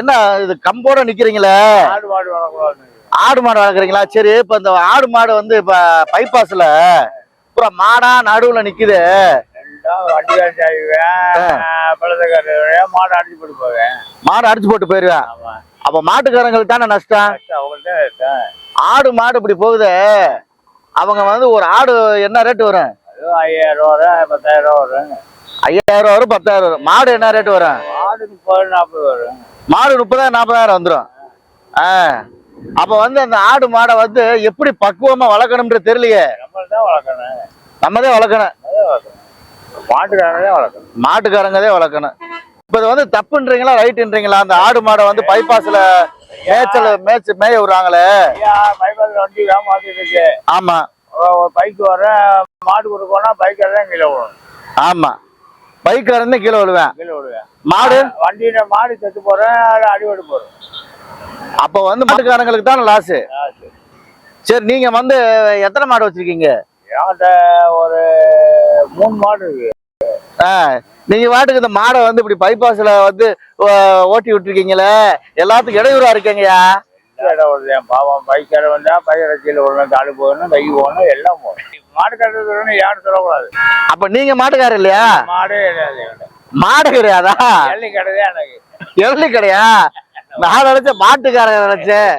என்ன இது கம்போட நிக்கிறீங்களே? ஆடு மாடு வளர்க்குறீங்களா சரி இப்ப இந்த ஆடு மாடு வந்து இப்ப பைபாஸ்ல பூரா மாடா நடுவுல நிக்குது. மாடு அடிச்சு போட்டு போவேன். மாடு அடிச்சு போட்டு போயிருவேன். அப்ப மாட்டுக்காரங்களுக்கு தானே நஷ்டம்? ஆடு மாடு இப்படி போகுது. அவங்க வந்து ஒரு ஆடு என்ன ரேட் வரும்? ஐயாயிரம் ரூபா வரும் பத்தாயிரம் ரூபா வரும். ஐயாயிரம் வரும் பத்தாயிரம் வரும். மாடு என்ன ரேட் வரும்? மாடு முப்பது நாற்பது வரும். மாடு முப்பதாயிரம் நாற்பதாயிரம் வந்துடும் ஆ. அப்ப வந்து அந்த ஆடு மாடை வந்து எப்படி பக்குவமா வளர்க்கணும்ன்றது தெரியலையே. நம்ம தான் வளர்க்கணும் வளர்க்கணும். அதான் வளர்க்கணும். மாட்டுக்காரனே வளர்க்கணும். மாட்டுக்காரங்கதே வளர்க்கணும். இப்ப இது வந்து தப்புன்றீங்களா ரைட்டுன்றீங்களா? அந்த ஆடு மாடை வந்து பைபாஸ்ல மேய்ச்சல் மேய்ச்சல் மேய விடுறாங்களே. ஐயா பைபாஸ் வண்டி ஏமாத்திட்டு இருக்கு ஆமா. ஒரு பைக் வர மாடு கொடுக்கணும்னா பைக்கில் தான் கீழே விடணும். ஆமா பைக்காரன் கீழே விழுவேன் கீழே விடுவேன். மாடு? வண்டியில மாடு செத்து போறேன் அது அடிபட்டு போறோம் அப்ப வந்து மாட்டுக்காரங்களுக்கு தான் லாஸ் சரி. நீங்க வந்து எத்தனை மாடு வச்சிருக்கீங்க? என்கிட்ட ஒரு மூணு மாடு இருக்கு. நீங்க வாட்டுக்கு இந்த மாடை வந்து இப்படி பைபாஸ்ல வந்து ஓட்டி விட்டுருக்கீங்களே? எல்லாத்துக்கும் இடையூறா இருக்கீங்கயா இடம் வருது பாவம் பைக்கார வந்தா பையரை கீழே விடணும் காடு போகணும் கை போகணும் எல்லாம் போகணும். மாடு கட்டுறதுன்னு யாரும் சொல்லக்கூடாது. அப்ப நீங்க மாட்டுக்காரர் இல்லையா? மாடே கிடையாது. மாடு கிடையாதா? எள்ளி கிடையாது எனக்கு. எள்ளி கிடையா? நான் நினைச்ச மாட்டுக்காரர் நினைச்சேன்.